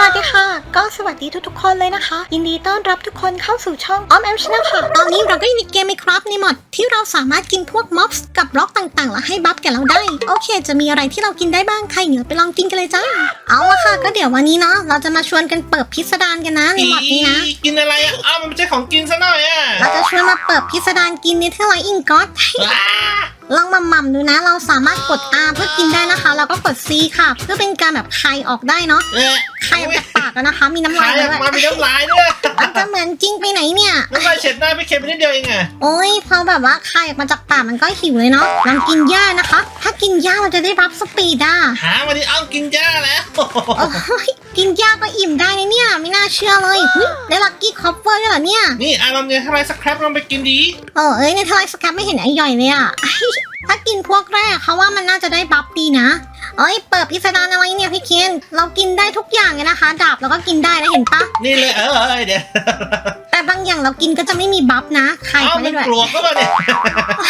สวัสดีค่ะ ก็สวัสดีทุกๆคนเลยนะคะ ยินดีต้อนรับทุกคนเข้าสู่ช่องออมแอมชนะค่ะ ตอนนี้เราก็อยู่ในเกมไมครับในหมดที่เราสามารถกินพวกม็อบส์กับบล็อกต่างๆ แล้วให้บัฟแก่เราได้ โอเค จะมีอะไรที่เรากินได้บ้างใครเหนือไปลองกินกันเลยจ้า เอาละค่ะ ก็เดี๋ยววันนี้เนาะเราจะมาชวนกันเปิดพิสดารกันนะในหมดนี้นะอีกินอะไรอะอ้าวมันไม่ใช่ของกินซะหน่อยอะเราจะชวนมาเปิดพิสดารกินเนเธอร์ไลท์อิงก็อตว้า ลองมาหม่ำดูนะ เราสามารถกด R เพื่อกินได้นะคะ แล้วก็กด C ค่ะ เพื่อเป็นการแบบคายออกได้เนาะเอ๊ะคายออกจากปากอะนะคะ มีน้ำลาขายยด้อวอยกมามีน้ำลายด้วย มันจะเหมือนจริงไปไหนเนี่ย น้ำลายเช็ดหน้าไปเค็มไปนิดเดียวเองอะโอ้ยพอแบบว่าคายออกมาจากปากมันก็หิวเลยเนาะลองกินหญ้านะคะ ถ้ากินหญ้าเราจะได้รับสปีดอะหาวันนี้อ้าวกินหญ้าแล้ว โอ้ยกินหญ้าก็อิ่มได้นะเนี่ย ไม่น่าเชื่อเลยหุ้ยได้ลักกี้คอปเปอร์ด้วยเหรอเนี่ย นี่อารมณ์เนี่ยทำไมสักครับลองไปกินดีโอ้เอ้ยในทลายสแครปไม่เห็นไอ้ย่อยเลยอะ ถ้ากินพวกแรกเขาว่ามันน่าจะได้บัฟดีนะ เอ้ยเปิดพิสดารอะไรเนี่ยพี่เคนเรากินได้ทุกอย่างเลยนะคะดาบเราก็กินได้นะเห็นปะนี่เลยเออเดี๋ยวางอย่างเรากินก็จะไม่มีบัฟนะใครอ้าวมามัได้นด้วยปลวกก็มาเนี่ย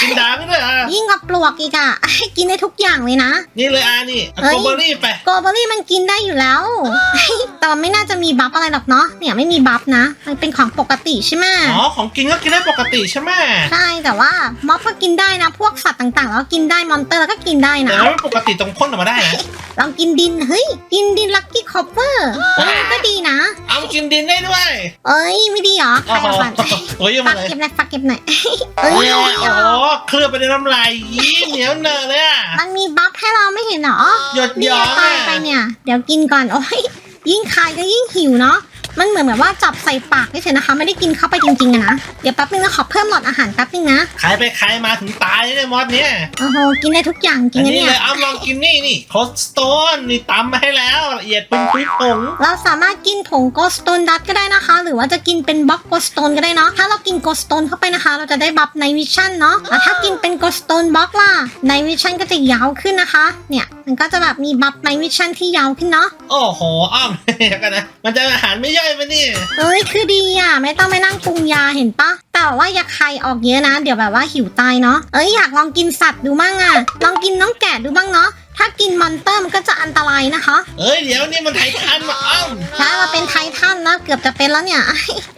กินดาไม่ด้วยอะ ยิ่งกว่าปลวกอีกอะกินได้ทุกอย่างเลยนะ นี่เลยอะนี่เฮ้ย โกเบอรี่ไป โกลเบอรี่มันกินได้อยู่แล้วแต่มันไม่น่าจะมีบัฟอะไรหรอกเนาะเนี่ยไม่มีบัฟนะ มันเป็นของปกติใช่ไหมอ๋อ ของกินก็กินได้ปกติใช่ไหมใช่แต่ว่าม็อบก็กินได้นะ พวกสัตว์ต่างๆ แล้วก็กินได้มอนเตอร์แล้วก็กินได้แต่นะว่าไม่ปกติตรงพ่นออกมาได้นะลองกินดินเฮ้ยกินดินลักกี้คอปเปอร์เฮ้ยมันก็ดีนะ เอากินดินได้ด้วย เอ้ยไม่ดีเหรอใครโอ้โหเอาไปโอ้ยยังฝาไงกเก็บหน่อยฝากเก็บหน่อยเอ้โอ้ยโหเคลือบไปในน้ำลายยี่เหนียวเนอะเลยอะมันมีบัฟให้เราไม่เห็นเหรอหยดนี่ย้อตายไปเนี่ย เดี๋ยวกินก่อนโอ้ยยิ่งคายก็ยิ่งหิวเนาะ มันเหมือนแบบว่าจับใส่ปากเฉยๆนะคะ ไม่ได้กินเข้าไปจริงๆอะนะ เดี๋ยวแป๊บนึงนะขอเพิ่มหลอดอาหารแป๊บนึงนะขายไปขายมาถึงตายเลยเนี่ยมอสเนี่ยโอ้โหกินได้ทุกอย่างจริอังนนะนี้เนี่เลยยเอาลองกินนี่นี่โคสโตนนี่ตำมาให้แล้วละเอียดเป็นพริกผงเราสามารถกินผงโกสโตนดัตก็ได้นะคะ หรือว่าจะกินเป็นบล็อกโกสโตนก็ได้เนาะถ้าเรากินโกสโตนเข้าไปนะคะ เราจะได้บัฟในวิชั่นเนาะแล้วถ้ากินเป็นโกสโตนบล็อกล่ะในวิชั่นก็จะยาวขึ้นนะคะ เนี่ยมันก็จะแบบมีบัฟในวิชั่นที่ยาวขึ้นเนาะ โอ้โหอ้อมเดี๋ยวกันนะมันจะอาหารไม่ย่อยปะเนี่ยเอ้ยคือดีอะ ไม่ต้องไปนั่งปรุงยาเห็นปะแต่ว่าอย่าใครออกเยอะนะ เดี๋ยวแบบว่าหิวตายเนาะเอ้ยอยากลองกินสัตว์ดูบ้างอะ ลองกินน้องแกะดูบ้างเนาะ ถ้ากินมอนเตอร์มันก็จะอันตรายนะคะ เอ้ยเดี๋ยวนี่มันไททันมาอ้อมถ้าเราเป็นไททันนะเกือบจะเป็นแล้วเนี่ย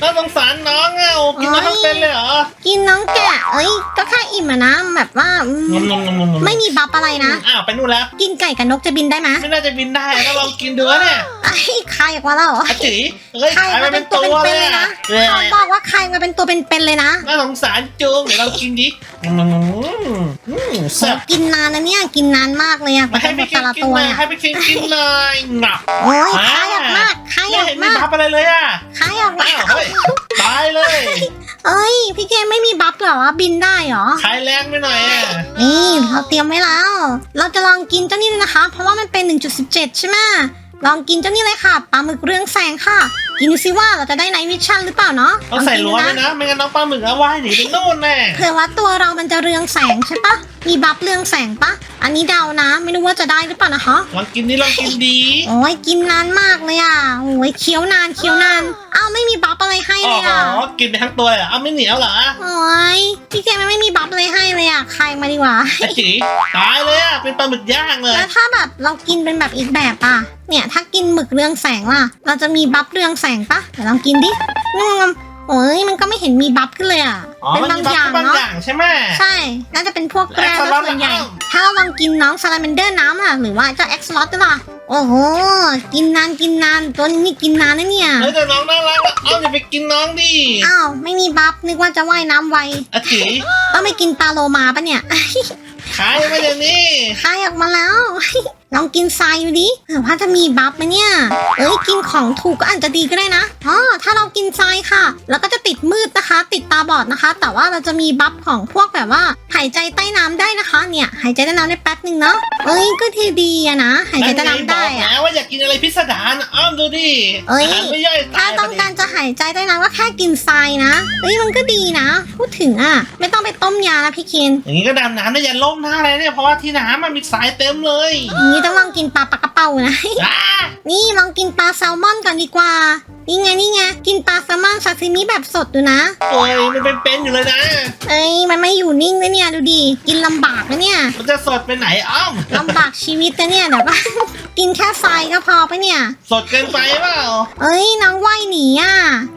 น่าสงสารน้องอะโอ้กินมาทั้งเป็นเลยเหรอกินน้องแกะเอ้ยก็แค่อิ่มอะนะแบบว่าอืมงมงมงมงมไม่มีบัฟอะไรนะ อ้าวไปนู่นแล้ว กินไก่กับนกจะบินได้ไหมไม่น่าจะบินได้ก็ลองกินดูนะเนี่ยไอ้ใครออกมาแล้วเหรออาจิเอ้ยใครขายมามาเป็เป็นนตัวตัวเป็เลนๆเลยยนะเอ้ยเขาบอกว่าใครมาเป็นตัวเป็นๆเลยนะน่าสงสารจุงเดี๋ยวลองกินดิอืมอืมแซ่บกินนานนะเนี่ยกินนานมากเลยอะกมาว่าให้จะหมพี่ดคิแต่งละกินตัวเลยเนี่ยให้พี่คิงกินเลยงับโอ้ยอ่าใครออกมากใครไม่ออเห็กนมีมากทับอะไรเลยอะใครออกมาอ้าวเฮ้ยตายเลยเอ้ยพี่เกมไม่มีบัฟเหรอวะบินได้เหรอขายแรงไปหน่อยอะนี่เราเตรียมไว้แล้ว เราจะลองกินเจ้านี่นะคะ เพราะว่ามันเป็น 1.17 ใช่ไหมลองกินเจ้านี่เลยค่ะปลาหมึกเรืองแสงค่ะ กินดูซิว่าเราจะได้ไนท์วิชั่นหรือเปล่าเนาะต้องใส่กินรั้วดูด้วยนะ ไม่งั้นน้องปลาหมึกเอาว่ายหนีไปนู่นแน่เผื่อว่าตัวเรามันจะเรืองแสงใช่ปะมีบัฟเรืองแสงปะอันนี้เดานะ ไม่รู้ว่าจะได้หรือเปล่านะคะลองกินนี่ลองกินดี โอ้ยกินนานมากเลยอะโอ้ยเคี้ยวนานเคี้ยวนานอ้าวไม่มีบัฟอะไรให้อ๋เลยอะอกินไปทั้งตัวเลยเหรอเอาไม่เหนียวเหรอโอ้ยพี่เกมไม่มีบัฟอะไรให้เลยอะใครมาดีกว่าอาจิตายเลยอะเป็นปลาหมึกย่างเลยแล้วถ้าแบบเรากินเป็นแบบอีกแบบอะเนี่ยถ้ากินหมึกเรืองแสงล่ะ เราจะมีบัฟเรืองแสงปะเดี๋ยวลองกินดิงงโอ้ยมันก็ไม่เห็นมีบัฟขึ้นเลยอะ อ๋อเป็นมันบางมีอบัฟย่างบางเนาะอย่างใช่ไหมใช่ น่าจะเป็นพวกแกรแล้วซะ Axolotl ส่วนใหญ่อ้าวถ้าเราลองกินน้องซาลาเมนเดอร์น้ำอะ หรือว่าเจ้าเอ็กซ์ลอตล่ะ โอ้โห กินนานกินนานตัวนี้นี่กินนานนะเนี่ยเฮ้ยแต่น้องน่ารักอะเอาอย่าไปกินน้องดิ อ้าวไม่มีบัฟนึกว่าจะว่ายน้ำไวอาจิต้องไปกินปลาโลมาปะเนี่ย ขายมาเดี๋ยวนี้คายออกมาแล้ว ลองกินทรายดูดิเผื่อว่าจะมีบัฟไหมเนี่ย เอ้ยกินของถูกก็อาจจะดีก็ได้นะอ๋อถ้าเรากินทรายค่ะ แล้วก็จะติดมืดนะคะ ติดตาบอดนะคะ แต่ว่าเราจะมีบัฟของพวกแบบว่า หายใจใต้น้ำได้นะคะ เนี่ย หายใจใต้น้ำได้แป๊บหนึ่งเนาะเอ้ยก็ทีดีอะนะ หายใจใต้น้ำได้บออะกแล้วว่าอยากกินอะไรพิสดารนะอ้อมดูดิเอ้ยอาหารไม่ย่อยถ้าตายต้องการจะหายใจใต้น้ำก็แค่กินทรายนะเอ้ยมันก็ดีนะ พูดถึงอะไม่ต้องไปต้มยานะพี่เคนอย่างนี้ก็ดำน้ำได้ยันล่มหน้าเลยเนี่ยเพราะว่าที่น้ำมันมีสายเต็มเลยอย่างนี้นี้ต้องลองกินปลาปลากระเป๋านะ อ่านี่ลองกินปลาแซลมอนก่อนดีกว่า นี่ไงนี่ไงกินปลาแซลมอนซาซิมิแบบสดดูนะ โอ้ยมันเป็นเป็นอยู่เลยนะ เอ้ยมันไม่อยู่นิ่งเลยเนี่ยดูดิกินลำบากนะเนี่ยมันจะสดไปไหนอ้อมลำบากชีวิตนะเนี่ยเดี๋ยวก็กินแค่ทรายก็พอไปะเนี่ย สดเกินไปเปล่าเอ้ยน้องว่ายหนีอะ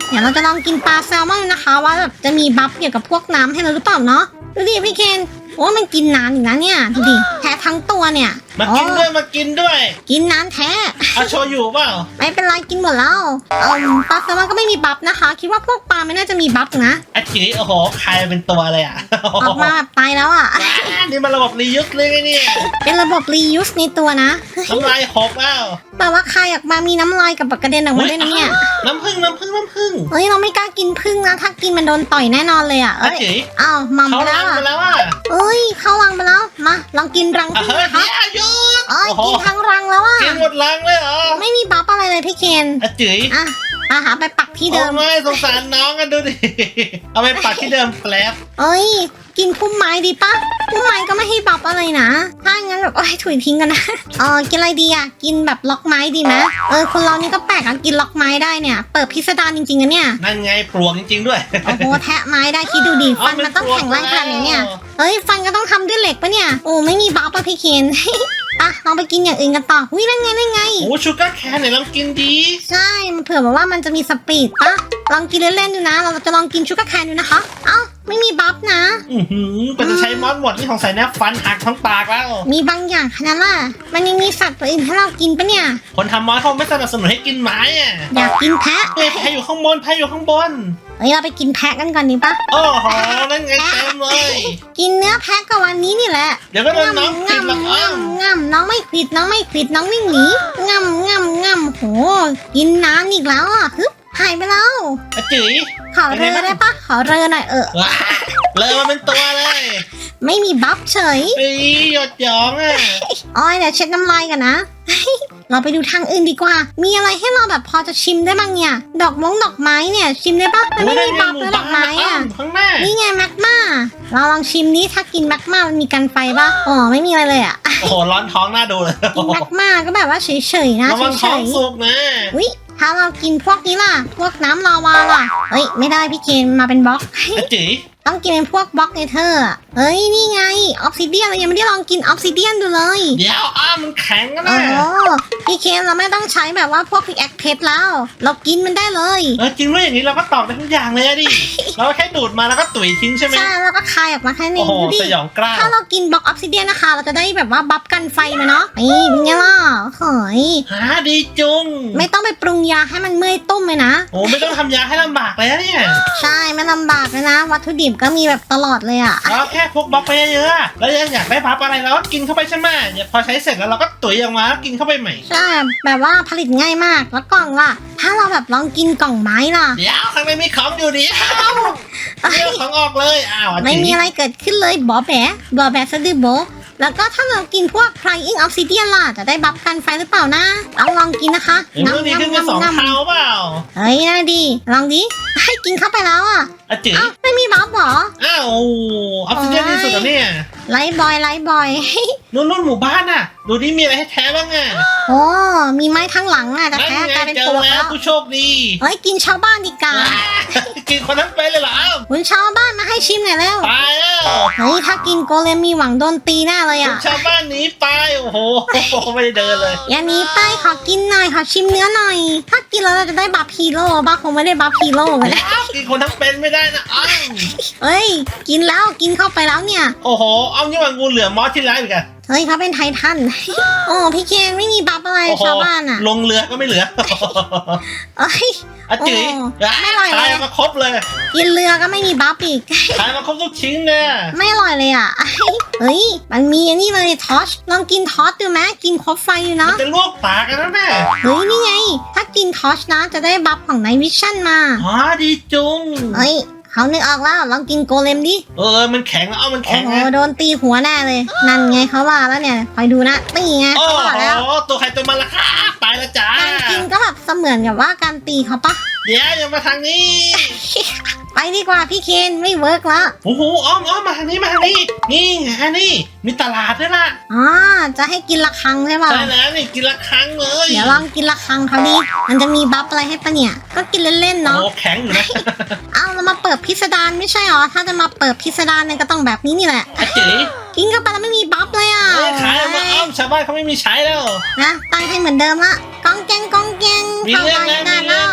เดี๋ยวเราจะลองกินปลาแซลมอนนะคะ ว่าแบบจะมีบัฟเกี่ยวกับพวกน้ำให้เราหรือเปล่าเนาะดูดิพี่เคน โอ้มันกินนานอยู่นะเนี่ยดูดิแท้ทั้งตัวเนี่ยมากินด้วยมากินด้วย กินนานแท้เอาโชยุเปล่าไม่เป็นไรกินหมดแล้วเออปลาแซลมอนก็ไม่มีบัฟนะคะ คิดว่าพวกปลาไม่น่าจะมีบัฟนะอาจิโอ้โหใครเป็นตัวเลยอะออกมาแบบตายแล้วอะอ่านี่มันระบบรียุสเลยไงเนี่ย เป็นระบบ reuse ในตัวนะน้ำลายหกแล้วแปลว่าใครออกมามีน้ำลายกับกระเด็นออกมาด้วยนะเนี่ยน้ำผึ้งน้ำผึ้งน้ำผึ้งเฮ้ยเราไม่กล้ากินพึ่งนะถ้ากินมันโดนต่อยแน่นอนเลยอะอาเอ้ยจิอ้าวมัมเขาไปแล้ลัวงอะไปแล้วอะเอ้ยเข้ารังไปแล้วมาลองกินรังอะพึ่งเฮ้ยนะคะเดี๋ยวหยุดเอ้ยโอ้โห กินทั้งรังแล้วอะกินหมดลังเลย พี่เคนอาจิอะอาหาไปปักที่เดิมโอ้ไม่สงสารน้องกันดูดิ เอาไปปักที่เดิมแป๊บเอ้ย กินพุ่มไม้ดีปะพุ่มไม้ก็ไม่ให้บัฟอะไรนะ ถ้างั้นแบบโอ้ยถุยทิ้งกันนะเออกินอะไรดีอะ กินแบบล็อกไม้ดีไหมเออคนเรานี่ก็แปลกอะกินล็อกไม้ได้เนี่ย เปิดพิสดารจริงๆอะเนี่ย นั่นไงปลวกจริงๆด้วย โอ้โหแทะไม้ได้คิดดูดิฟันมันต้องแข็งแรงขนาดไหนเนี่ย เฮ้ยฟันก็ต้องทำด้วยเหล็กปะเนี่ย โอ้ไม่มีบัฟปะพี่เคนอะลองไปกินอย่างอื่นกันต่ออุ้ยนั่นไงนั่นไง โอ้ชูการ์แคนไหนลองกินดีใช่ มันเผื่อแบบว่ามันจะมีสปีดปะลองกินเล่นๆดูนะ เราจะลองกินชูการ์แคนดูนะคะ เอ้าไม่มีบัฟนะ อือหือก็จะใช้มอสหมดนี่ของใส่แนบฟันหักทั้งปากแล้ว มีบางอย่างขนาดล่ะ มันยังมีสัตว์ตัวอื่นให้เรากินปะเนี่ย คนทำมอสเขาไม่สนับสนุนให้กินไม้อะอยากกินแพะเฮ้ยแพ้อยู่ข้างบนแพ้อยู่ข้างบน เฮ้ยเราไปกินแพะกันก่อนดีปะ โอ้โหนั่นไงเต็มเลย กินเนื้อแพะกับวันนี้นี่แหละเดี๋ยวก็โดนน้องกินหรอกงำอ้อมงำงำน้องไม่ควิดน้องไม่ควิดน้องวิ่งหนีงำงำงำโห กินน้ำอีกแล้วอะฮึบหายไปแล้วอาจิ๋ยขอเรือได้ปะขอเรือหน่อยเออว้าเลยมาเป็นตัวเลย ไม่มีบัฟเฉยปีหยดหยองอะอ้อยเดี๋ยวเช็ดน้ำลายกันนะ เราไปดูทางอื่นดีกว่า มีอะไรให้เราแบบพอจะชิมได้บ้างเนี่ย ดอกมงดอกไม้เนี่ย ชิมได้ปะมันโอ้ยไม่นั่นมีไงบัฟหมู่เลยดบ้าอนกไม้อ้ออะมข้างหน้านี่ไงแมกมาเราลองชิมนี้ถ้ากินแมกมามันมีกันไฟปะอ๋อไม่มีอะไรเลยอะ โอ้โหร้อนท้องน่าดูเลยกินแมกมาก็แบบว่าเฉยๆนะระวังเฉท้องยสุกนะๆวิถ้าเรากินพวกนี้ล่ะ พวกน้ำลาวาล่ะ เฮ้ยไม่ได้พี่เคนมาเป็นบล็อก อาจิ๋ย ต้องกินเป็นพวกบล็อกเนเธอร์อะเฮ้ยนี่ไงออฟซิเดียนเรายังไม่ได้ลองกินออฟซิเดียนดูเลยเดี๋ยวอ้อมมันแข็งนะโอ้พี่เคนเราไม่ต้องใช้แบบว่าพวกพิกแอคเพชรแล้ว เรากินมันได้เลยเออจริงด้วยอย่างนี้เราก็ตอบได้ทุกอย่างเลยอะดิ เราแค่ดูดมาแล้วก็ตุ๋ยทิ้งใช่ไหมใช่แล้วก็คายออกมาแค่นี้โอ้โหดูดิสยองกล้าวถ้าเรากินบล็อกออฟซิเดียนนะคะ เราจะได้แบบว่าบัฟกันไฟมาเนาะนี่เป็นไงล่ะเฮ้ยหาดีจุง ไม่ต้องไปปรุงยาให้มันเมื่อยตุ้มเลยนะโอ้ไม่ต้องทำยาให้ลำบากเลยนะเนี่ยใช่ไม่ลำบากเลยนะวัตถุดิบก็มีแบบตลอดเลยอะเราแค่พกบล็อกไปเยอะๆแล้วยังอยากได้พับอะไรเราก็กินเข้าไปใช่ไหมเดี๋ยวพอใช้เสร็จแล้วเราก็ตุ๋ยออกมาแล้วกินเข้าไปใหม่ ใช่ แบบว่าผลิตง่ายมาก แล้วกล่องล่ะ ถ้าเราแบบลองกินกล่องไม้ล่ะ เดี๋ยวข้างในมีของอยู่ดิอ้าวเรื่องของออกเลยอ้าวอาไม่จิ๋มียอะไรเกิดขึ้นเลยบอแบะบอแบะสะดือโบะแล้วก็ถ้าเรากินพวก flying obsidian ล่ะ จะได้บัฟกันไฟหรือเปล่านะลองลองกินนะคะเห็นเรื่องนี้ขึ้นกันสองเท้าเปล่าเฮ้ยน่าดี ลองดิให้กินเข้าไปแล้วอะอาจิ๋ย อ้าวออฟซิเดียนที่สุดแล้วเนี่ยไลท์บอยไลท์บอย นู่นนู่นหมู่บ้านน่ะดูดิมีอะไรให้แท้บ้างอะโอ้มีไม้ทั้งหลังอะแต่นั่นแท้ไงกลายเป็นเจอตัวแล้แล้ววผู้โชคดีเฮ้ยกินชาวบ้านดีกว่ากินคนทั้งเป็นเลยเหรออ้าวคุณชาวบ้านมาให้ชิมหน่อยแล้วตายแล้วเฮ้ยถ้ากินโกเลมมีหวังโดนตีแน่เลยอะชาวบ้านหนีไปโอ้โหไม่ได้เดินเลย อย่าหนี้ไปขอกินหน่อยขอชิมเนื้อหน่อย ถ้ากินแล้วเราจะได้บัฟฮีโร่บ้าคงไม่ได้บัฟฮีโร่ไปแล้วกินคนทั้งเป็นไม่ได้นะอ้าวเฮ้ยกินแล้วกินเข้าไปแล้วเนี่ย โอ้โห เอานี่ว่างูเหลือมมอสที่ร้ายอีกอะเฮ้ยเขาเป็นไททันโอ้พี่เคนไม่มีบัฟอะไรโอ้โหชาวบ้านอะลงเรือก็ไม่เหลือเอ้ยอาจิ๋ยโอ้ไม่อร่อยเลยขายมาครบเลยกินเรือก็ไม่มีบัฟอีกขายมาครบทุกชิ้นเลยไม่อร่อยเลยอะเฮ้ยมันมีอันนี้เลยทอชลองกินทอชดูไหมกินครบไฟอยู่มัเนาะนจะลวกปากกันแล้วแม่เฮ้ยนี่ไง ถ้ากินทอชนะจะได้บัฟของไนวิชั่นมาอ๋อดีจุงเฮ้ย เขานึกออกแล้วลองกินโกเลมดิเออ มันแข็งแล้วเอามันโอ้แข็งโหนะโดนตีหัวแน่เลย นั่นไงเขาว่าแล้วเนี่ยคอยดูนะตีไงโอ้เขาบอกแล้วโหตัวใครตัวมันละค่ะตายแล้วจ้าการกินก็แบบเสมือนกับว่าการตีเขาปะเดี๋ยวอย่ามาทางนี้ ไปดีกว่าพี่เคนไม่เวิร์กละโอ้โหอ้อมอ้อมมาทางนี้มาทางนี้นี่ไงนี่มีตลาดด้วยล่ะอ่าจะให้กินละครังใช่ป่ะใช่แล้วนี่กินละครั้งเลยเดี๋ยวลองกินละครังเขาดิมันจะมีบัฟอะไรให้ปะเนี่ย ก็กินเล่นๆโอ้เนาะโหแข็งอยู่นะเอาเรามาเปิดพิสดารไม่ใช่หรอถ้าจะมาเปิดพิสดารเนี่ยก็ต้องแบบนี้นี่แหละอาจีกินเข้าไปแล้วไม่มีบัฟเลยอะเอ้ยขายมาอ้อมชาวบ้านเขาไม่มีใช้แล้วนะตั้งให้เหมือนเดิมละกองแกงกองแกงมีเข้าเรื่องไปแล้วหน้ามีเนาเรื่อง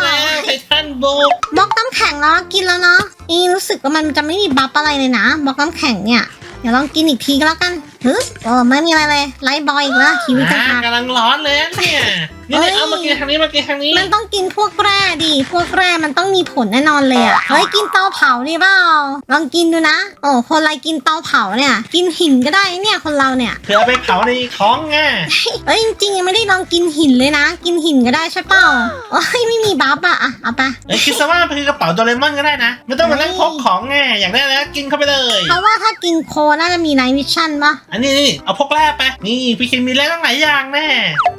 แล้วะไททันบุกบล็อกน้ำแข็งแล้วกินแล้วเนาะนี่รู้สึกว่ามันจะไม่มีบัฟอะไรเลยนะบล็อกน้ำแข็งเนี่ยเดี๋ยวลองกินอีกทีก็แล้วกันเฮ้ยโอ้ไม่มีอะไรเลยไลฟ์บอยอีกแล้วชีวิตจะอ่าหักกำลังร้อนเลยนะเนี่ย นี่เอ้เนี่ยยเอามากินทางนี้มากินทางนี้มันต้องกินพวกแร่ดิ พวกแร่มันต้องมีผลแน่นอนเลยอะ เฮ้ยกินเตาเผาดิเปล่า ลองกินดูนะ โอ้คนอะไรกินเตาเผาเนี่ย กินหินก็ได้เนี่ยคนเราเนี่ยเผื่อเอาไปเผาในท้องไงเอ้ยจริงๆยังไม่ได้ลองกินหินเลยนะ กินหินก็ได้ใช่เปล่าโอ้ยไม่มีบัฟอะอะเอาไปเอ้ยคิดซะว่ามันคือกระเป๋าโดเรมอนก็ได้นะ ไม่ต้องมานั่งพกของไงอยากได้แล้วกินเข้าไปเลยเพราะว่าถ้ากินโคน่าจะมีไนท์วิชั่นปะอันนี้นี่เอาพกแร่ไป นี่พี่คิมมีแร่ตั้งหลายอย่างแน่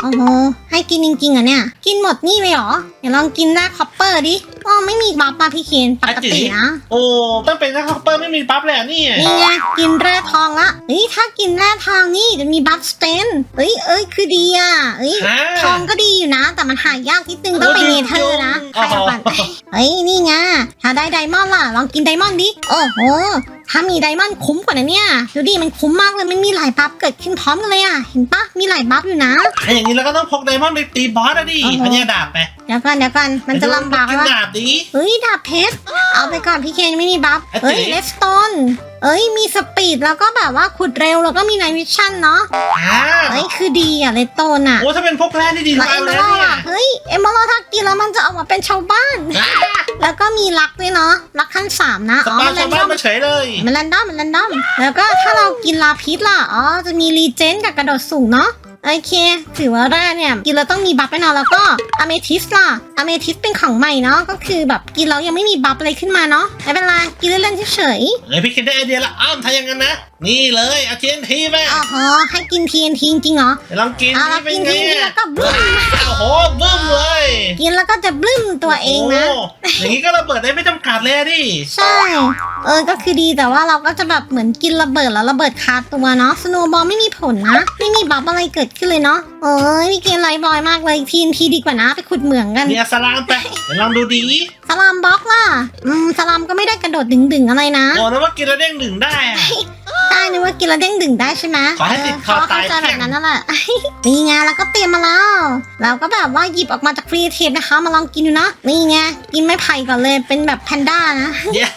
โอ้โหให้กินจริงๆเหรอะเนี่ย กินหมดนี่เลยเหรอ เดี๋ยวลองกินแร่คอปเปอร์ดิอ๋อไม่มีบัฟป่ะพี่เคนปกตินะโอ้ต้องเป็นนักคอปเปอร์ไม่มีปั๊บเลยอะนี่ นี่ไงกินแร่ทองละเฮ้ยถ้ากินแร่ทองนี่จะมีบัฟสเตนเอ้ยเอ้ยคือดีอะเอ้ยอ่าทองก็ดีอยู่นะ แต่มันหายากนิดนึงต้องไปโอ้เนดีเธอร์นะจุ๊ใครงเอาก่อนอ๋อเฮ้ยนี่ไงถ้าได้ไดมอนด์ล่ะลองกินไดมอนด์ดิโอ้โห ถ้ามีไดมอนด์คุ้มกว่านะเนี่ย ดูดิมันคุ้มมากเลยมันมีหลายบัฟเกิดขึ้นพร้อมกันเลยอะ เห็นปะมีหลายบัฟอยู่นะถ้าอย่างนี้เราก็ต้องพกไดมอนด์ไปตีบอสอะดิโอ้โห อันนี้ดาบไปเดี๋ยวก่อนเดี๋ยวก่อนมันจะลำบากกินวะดาบดิ เฮ้ยดาบเพชร เอาไปก่อนพี่เคนไม่มีบัฟอะเฮ้ยเจ๊เลสโตน เอ้ยมีสปีดแล้วก็แบบว่าขุดเร็วแล้วก็มีไนวิชั่นเนาะอ่าเฮ้ยคือดีอะเลสโตนอะโอ้ถ้าเป็นพกแร่นี่ดีแล้วมาเอกมเลเบยอนะร์เนี่ยอะเฮ้ยเอมเบอร์ถ้ากินแล้วมันจะออกมาเป็นชาวบ้าน อ่า แล้วก็มีลักด้วยเนาะลักขั้นสามนะสอ๋อปามันแรชาวนดบ้าอนมมาเฉยเลย มันแรนดอมมันแรนดอมแล้วก็ถ้าเรากินลาพิษล่ะอ๋อจะมีรีเจนกับกระโดดสูงเนาะ โอเคถือว่าแร่เนี่ยกินแล้วต้องมีบัฟแน่นอนแล้วก็อเมทิสล่ะอเมทิสเป็นของใหม่เนาะก็คือแบบกินแล้วยังไม่มีบัฟอะไรขึ้นมาเนาะไม่เป็นไรกินเล่นๆเฉยๆเฮ้ยพี่คิดได้ไอเดียละอ้อมทำอยังงั้นนะนี่เลยเอาเทียนทีไปอ๋อให้กิน TNT จริงๆเหรอเดี๋ยวลองกินอะนี่เป็นเรากินไงทีแล้วก็บึ้ม โอ้โหบึ้มเลย กิน แล้วก็จะบลึ้มตัวเองนะโอย่างนี้ก็ระเบิดได้ไม่จำกัดเลยอะดิ ใช่ เออ ก็คือดีแต่ว่าเราก็จะแบบเหมือนกินระเบิดแล้วระเบิดคาตัวเนาะ สโนบอลไม่มีผลนะ ไม่มีบัฟอะไรเกิดขึ้นเลยเนาะ เอ้ยนี่เกมไลฟ์บอยมากเลยทีนทีดีกว่านะ ไปขุดเหมืองกัน มีอัสลามไปเดี๋ยวลองดูดีสลามบล็อกล่ะ อืม สลามก็ไม่ได้กระโดดดึงๆอะไรนะ โอ้นะว่ากินแล้วเด้งดึงได้อะใช่นึกว่ากินแล้วเด้งดึงได้ใช่ไหมขอให้ติดคอตายเขเข้าใจแบบนั้นนั่นแหละ นี่ไงแล้วก็เตรียมมาแล้ว เราก็แบบว่าหยิบออกมาจากฟรีเทปนะคะมาลองกินดูนะ นี่ไง กินไม่ไผ่ก่อนเลย เป็นแบบแพนด้านะ เดี๋ยว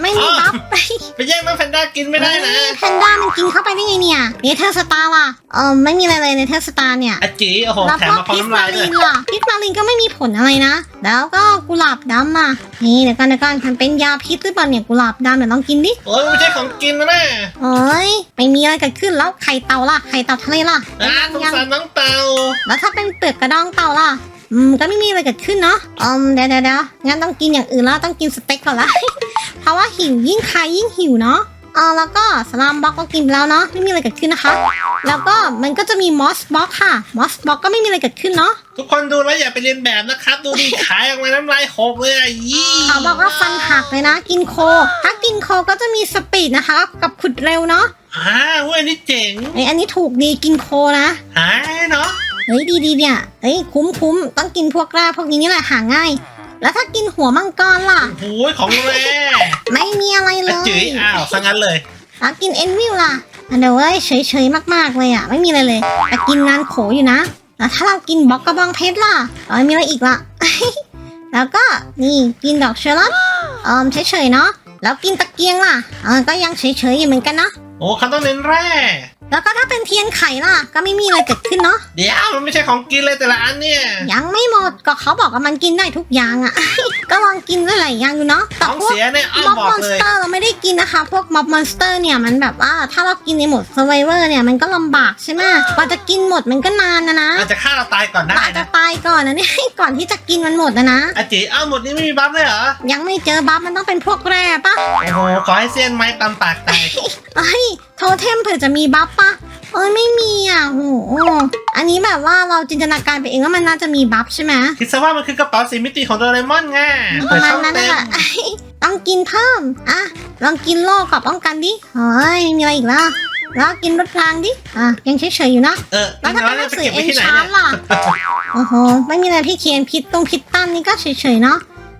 ไม่มีบัฟไปแย่งน้องแพนด้ากินไม่ได้นะเฮ้ยแพนด้ามันกินเข้าไปได้ไงเนี่ยเนเธอร์สตาร์ล่ะ เออไม่มีอะไรเลยเนเธอร์สตาร์เนี่ยอาจีโอ้โหแล้วแถมก็มาพร้อพิมษน้ำมาลายด้วลิยนล่ะพิษมาลินก็ไม่มีผลอะไรนะ แล้วก็กุหลาบดำอะ นี่เดี๋ยวกันเดี๋ยวกันมันเป็นยาพิษหรือเปล่าเนี่ยกุหลาบดำเดี๋ยวลองกินดิ โอ้ยไม่ใช่ของกินนะแม่โอ้ยไม่มีอะไรเกิดขึ้นแล้วไข่เต่าล่ะไข่เต่าทะเลล่ะอ่าสงสารน้องเต่าแล้วถ้าเป็นเปลือกกระดองเต่าล่ะ อืมก็ไม่มีอะไรเกิดขึ้นเนาะอืมเดี๋ยวเดี๋ยวเดี๋ยวงั้นต้องกินอย่างอื่นแล้วต้องกินสเต็กก่อนละ เพราะว่าหิวยิ่งคายยิ่งหิวเนาะเออแล้วก็สลามบล็อกก็กินไปแล้วเนาะไม่มีอะไรเกิดขึ้นนะคะ แล้วก็มันก็จะมีมอสบล็อกค่ะมอสบล็อกก็ไม่มีอะไรเกิดขึ้นเนาะทุกคนดูแล้วอย่าไปเรียนแบบนะครับ ดูดิขายออกมาน้ำลายหกเลยอะยี่เขาบอกว่าฟันหักเลยนะ กินโค ถ้ากินโคก็จะมีสปีดนะคะ กับขุดเร็วเนาะอ่าเว้ยนี่เจ๋งไอยอันนี้ถูกดีกินโคนะหายเนาะ เฮ้ยดีดีๆเนี่ยเฮ้ยคุ้มคุ้มต้องกินพวกแร่พวกนี้นี่แหละหาง่าย แล้วถ้ากินหัวมังกรล่ะโอ้ยของแร่ไม่มีอะไรเลอายจื๋ยอ้าวซะงั้นเลยแล้วกินเอ็นวิวล่ะอันเดี๋ยวเว้ยเฉยๆมากๆเลยอะไม่มีอะไรเลยแต่กินงานโขอยู่นะแล้วถ้าเรากินบล็อกกระบองเพชรล่ะเออมีอะไรอีกล่ะแล้วก็นี่กินดอกเชอร์ลอตเออเฉยๆเนาะแล้วกินตะเกียงล่ะเออก็ยังเฉยๆอยู่เหมือนกันเนาะ โอ้เขาต้องเน้นแร่ แล้วก็ถ้าเป็นเทียนไข่ล่ะ ก็ไม่มีอะไรเกิดขึ้นเนาะ เดี๋ยวมันไม่ใช่ของกินเลยแต่ละอันเนี่ย ยังไม่หมดก็เขาบอกว่ามันกินได้ทุกอย่างอะ ก็ลองกินหลายๆอย่างดูเนาะขแต่องพวกเสียเนี่ยอ้อมม็อบบอกมอนเลสยเตอร์เราไม่ได้กินนะคะ พวกม็อบมอนสเตอร์เนี่ยมันแบบว่าถ้าเรากินในโหมดเซอร์ไวเวอร์เนี่ยมันก็ลำบากใช่ไหมกว่าจะกินหมดมันก็นานนะนะอาจจะฆ่าเราตายก่อนได้อาจจะนะตายก่อนนะเนี่ย ก่อนที่จะกินมันหมดนะนะ อาจีอ้าวหมดนี้ไม่มีบัฟเลยเหรอ ยังไม่เจอบัฟมันต้องเป็นพวกแร่ปะโอ้โหขอให้เซียนไม้ตำปากตายเอ้ยโทเทมเผื่อจะมีบัฟปะโเอ้ยไม่มีอะโหอันนี้แบบว่าเราจินตนาการไปเองว่ามันน่าจะมีบัฟใช่ไหมคิดซะว่ามันคือกระเป๋าสีมิติของโดเรมอนไงประมาณเปิดช่องนั้นเต็แหละต้องกินเพิ่มอะลองกินโล่กับป้องกันดิเฮ้ยมีอะไรอีกล่ะแล้วกินรถรางดิ อะ ยังเฉยๆอยู่นะ เออ แล้วถ้าน้อเป็ยนหเนี่นัยงไปสือเก็บเอ็ไว้นที่ไหนชาเนี่ยร์ล่ะ โอ้โห ไม่มีอะไรพี่เคียนพิษตรงพิษตั้นนี่ก็เฉยๆเนาะ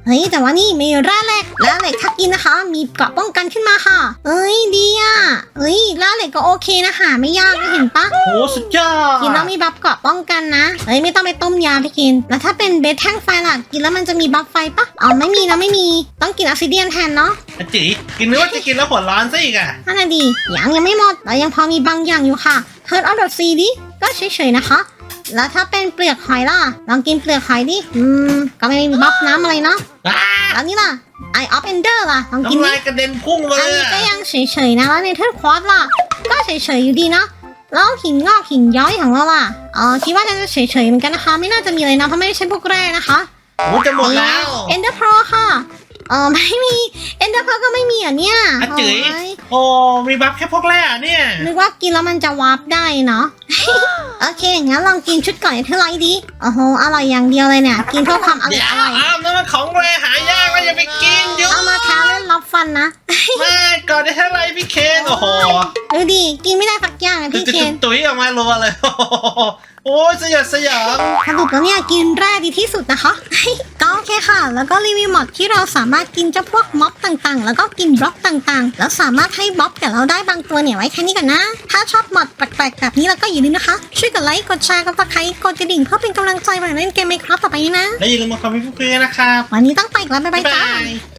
เฮ้ยแต่ว่านี่มีแร่เหล็กแร่เหล็กถ้ากินนะคะ มีเกราะป้องกันขึ้นมาค่ะ เอ้ยดีอะเอ้ยแร่เหล็กก็โอเคนะหาไม่ยากนะเห็นปะโอ้สุดยอดกินแล้วมีบัฟเกราะป้องกันนะเฮ้ยไม่ต้องไปต้มยาพี่กิน แล้วถ้าเป็นเบสแท่งไฟล่ะกินแล้วมันจะมีบัฟไฟปะอ๋อไม่มีนะไม่มีต้องกินออกซิเดียนแทนเนาะอะจีกินนึกว่าจะกินแล้วหัวร้อนซะอีกอะนั่นน่ะดียังยังไม่หมดแต่ยังพอมีบางอย่างอยู่ค่ะ Heart of the Sea ดิก็เฉยๆนะคะ แล้วถ้าเป็นเปลือกหอยล่ะ ลองกินเปลือกหอยดิ อืม ก็ไม่มีบัฟน้ำอะไรเนาะอ้าแล้วนี่ล่ะ Eye of Ender ล่ะ ลองกินน้ำดิลายกระเด็นพุ่งเลอันยนี้อะก็ยังเฉยๆนะ แล้วในเทิร์ควอตล่ะ ก็เฉยๆอยู่ดีเนาะ แล้วหินงอกหินย้อยของเราล่ะอ๋อคิดว่าน่าจะเฉยๆเหมือนกันนะคะ ไม่น่าจะมีอะไรนะ เพราะไม่ได้ใช่พวกแร่นะคะ โอ้จะหมดแล้วเอนเดอร์โปรค่ะเออไม่มีเอนเดอร์โปรก็ไม่มีอะเนี่ยอะจื๋ยโอ้ยโอ้มีบัฟแค่พวกแร่อะเนี่ย นึกว่ากินแล้วมันจะวาร์ปได้เนาะโอเค งั้นลองกินชุดก่อนเท่าไรดี โอ้โห อร่อยอย่างเดียวเลยเนี่ย กินเพื่อความอร่เดี๋อยยวอร่อยอ้าวนั่นมันของแร่หายากแล้วอย่าไปกินอยุ่เอามาทาเล่นรับฟันนะ ไม่ก่อนได้เท่าไหรพี่เคนโอ้โหดูดิ กินไม่ได้สักอย่างอะพี่เคนตุ๋ยออกมารัวเลย โอ้ยสยดสยองสรุปแล้วเนี่ยกินแร่ดีที่สุดนะคะ ก็โอเคค่ะ แล้วก็รีวิวมอดที่เราสามารถกินเจ้าพวกม็อบต่างๆ แล้วก็กินบล็อกต่างๆ แล้วสามารถให้บล็อกกับเราได้บางตัวเนี่ยไว้แค่นี้ก่อนนะ ถ้าชอบมอดแปลกๆแบบนี้แล้วก็อย่าลืมนะคะ ช่วยกดไลค์ กดแชร์ กดติดตามกดกระดิ่งเพื่อเป็นกำลังใจในเล่นเกมไหมครับต่อไปนี้นะ และอย่าลืมมาคอมเมนต์เพื่อนๆนะครับ วันนี้ต้องไปอีกแล้วบ๊ายบายบ๊ายจ้าบาย